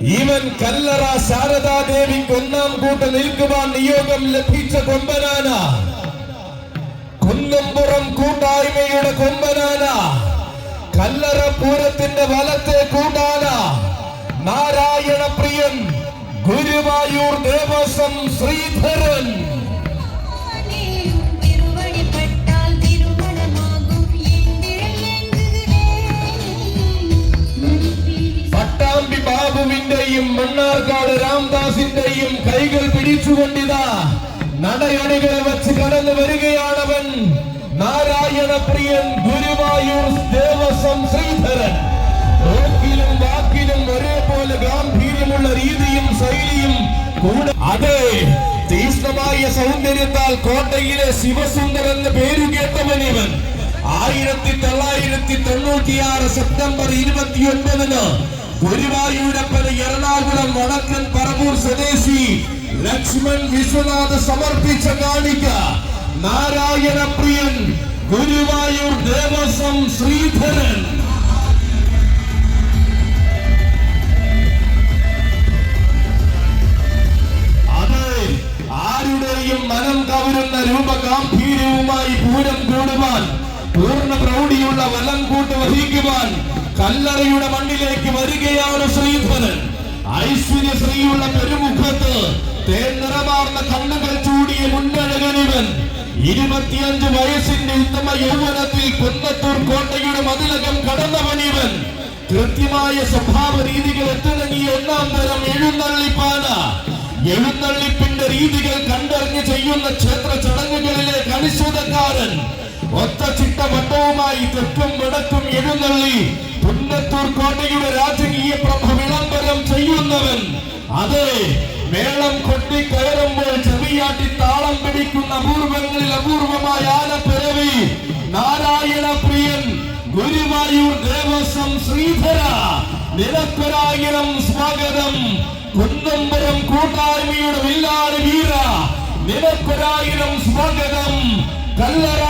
ഇവൻ കല്ലറ ശാരദാദേവിക്ക് ഒന്നാം കൂട്ട് നിൽക്കുവാൻ നിയോഗം ലഭിച്ച കൊമ്പനാന. കുന്നംപുറം കൂട്ടായ്മയുടെ കൊമ്പനാന. കല്ലറ പൂരത്തിന്റെ വലത്തെ കൂട്ടാന. നാരായണ പ്രിയൻ ഗുരുവായൂർ ദേവസ്വം ശ്രീധരൻ. മണ്ണാർക്കാട് രാംദാസിന്റെയും കൈകൾ പിടിച്ചുകൊണ്ടിതാ. നടയണികൾ വെച്ച് കടന്നു വരികയാണവൻ നാരായണ പ്രിയൻ ഗുരുവായൂർ ദേവസ്വം ശ്രീധരൻ. നോക്കിലും വാക്കിലും ഒരേപോലെ ഗാംഭീര്യമുള്ള രീതിയും ശൈലിയും കൂടെ അതെ തീഷ്ണമായ സൗന്ദര്യത്താൽ കോട്ടയിലെ ശിവസുന്ദർ എന്ന് പേരു കേട്ടവൻ ഇവൻ. ആയിരത്തി തൊള്ളായിരത്തി തൊണ്ണൂറ്റിയാറ് സെപ്റ്റംബർ ഇരുപത്തിയൊൻപതിന് ഗുരുവായൂരപ്പന് എറണാകുളം വടക്കൻ പറവൂർ സ്വദേശി ലക്ഷ്മൺ വിശ്വനാഥ് സമർപ്പിച്ച കാണിക്ക നാരായണ പ്രിയൻ ഗുരുവായൂർ ദേവസ്വം ശ്രീധരൻ. അത് ആരുടെയും മനം കവരുന്ന രൂപഗാംഭീര്യവുമായി പൂരം കൂടുവാൻ പൂർണ പ്രൗഢിയുള്ള വലം കൂട്ട് വഹിക്കുവാൻ കല്ലറയുടെ മണ്ണിലേക്ക് വരികയാണ് ശ്രീധരൻ. ഐശ്വര്യ ശ്രീയുള്ള പെരുമുഖത്ത് തേൻ നിറമാർന്ന കണ്ണുകൾ ചൂടിയ മുന്നഴകനിവൻ ഇരുപത്തിയഞ്ച് വയസ്സിന്റെ ഉത്തമ യൗവനത്തിൽ കുന്നത്തൂർ കോട്ടയുടെ മതിലകം കടന്നവനിവൻ കൃത്യമായ സ്വഭാവ രീതികൾ എത്തിണങ്ങിയ ഒന്നാം തരം എഴുന്നള്ളിപ്പാന. എഴുന്നള്ളിപ്പിന്റെ രീതികൾ കണ്ടറിഞ്ഞ് ചെയ്യുന്ന ക്ഷേത്ര ചടങ്ങുകളിലെ കണിശതക്കാരൻ ഒത്ത ചിട്ട വട്ടവുമായി തെക്കും വടക്കും എഴുന്നള്ളി പുന്നത്തൂർ കോട്ടയുടെ രാജകീയ പ്രഭ വിളംബരം ചെയ്യുന്നവൻ. അതെ മേളം കൊട്ടി കയറുമ്പോൾ ചെവിയാട്ടി താളം പിടിക്കുന്ന അപൂർവങ്ങളിൽ അപൂർവമായ ആനപ്പിറവി നാരായണ പ്രിയൻ ഗുരുവായൂർ ദേവസ്വം ശ്രീധര. നിരക്കൊരായിരം സ്വാഗതം. കുന്നമ്പരം കൂട്ടായ്മയുടെ വില്ലാട് വീര. നിരക്കൊരായിരം സ്വാഗതം. കല്ലറ